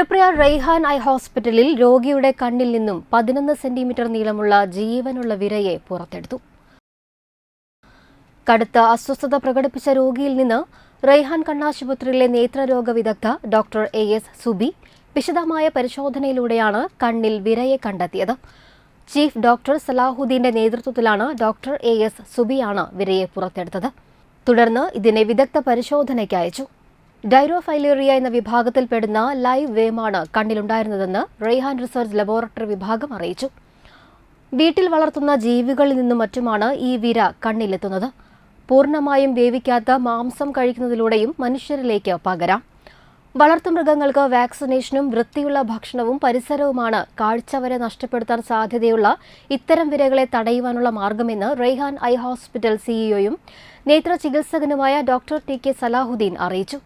Triprayar Raihan I ഹോസ്പിറ്റലിൽ രോഗിയുടെ കണ്ണിൽ നിന്നും പതിനൊന്ന് സെന്റിമീറ്റർ നീളമുള്ള ജീവനുള്ള വിരയെ പുറത്തെടുത്തു. കടുത്ത അസ്വസ്ഥത പ്രകടിപ്പിച്ച രോഗിയിൽ നിന്ന് റെയ്ഹാൻ കണ്ണാശുപത്രിയിലെ നേത്രരോഗ വിദഗ്ധ ഡോക്ടർ എ എസ് സുബി വിശദമായ പരിശോധനയിലൂടെയാണ് കണ്ണിൽ വിരയെ കണ്ടെത്തിയത്. ചീഫ് ഡോക്ടർ സലാഹുദ്ദീന്റെ നേതൃത്വത്തിലാണ് ഡോക്ടർ എ എസ് സുബിയാണ് വിരയെ പുറത്തെടുത്തത്. തുടർന്ന് ഇതിനെ വിദഗ്ധ പരിശോധനയ്ക്ക് അയച്ചു. ഡൈറോഫൈലേറിയ എന്ന വിഭാഗത്തിൽപ്പെടുന്ന ലൈവ് വേമാണ് കണ്ണിലുണ്ടായിരുന്നതെന്ന് റെയ്ഹാൻ റിസർച്ച് ലബോറട്ടറി വിഭാഗം അറിയിച്ചു. വീട്ടിൽ വളർത്തുന്ന ജീവികളിൽ നിന്നും മറ്റുമാണ് ഈ വിര കണ്ണിലെത്തുന്നത്. പൂർണമായും വേവിക്കാത്ത മാംസം കഴിക്കുന്നതിലൂടെയും മനുഷ്യരിലേക്ക് പകരാം. വളർത്തുമൃഗങ്ങൾക്ക് വാക്സിനേഷനും വൃത്തിയുള്ള ഭക്ഷണവും പരിസരവുമാണ് കാഴ്ച വരെ നഷ്ടപ്പെടുത്താൻ സാധ്യതയുള്ള ഇത്തരം വിരകളെ തടയുവാനുള്ള മാർഗമെന്ന് റെയ്ഹാൻ ഐ ഹോസ്പിറ്റൽ സിഇഒയും നേത്ര ചികിത്സകനുമായ ഡോക്ടർ ടി കെ സലാഹുദ്ദീൻ അറിയിച്ചു.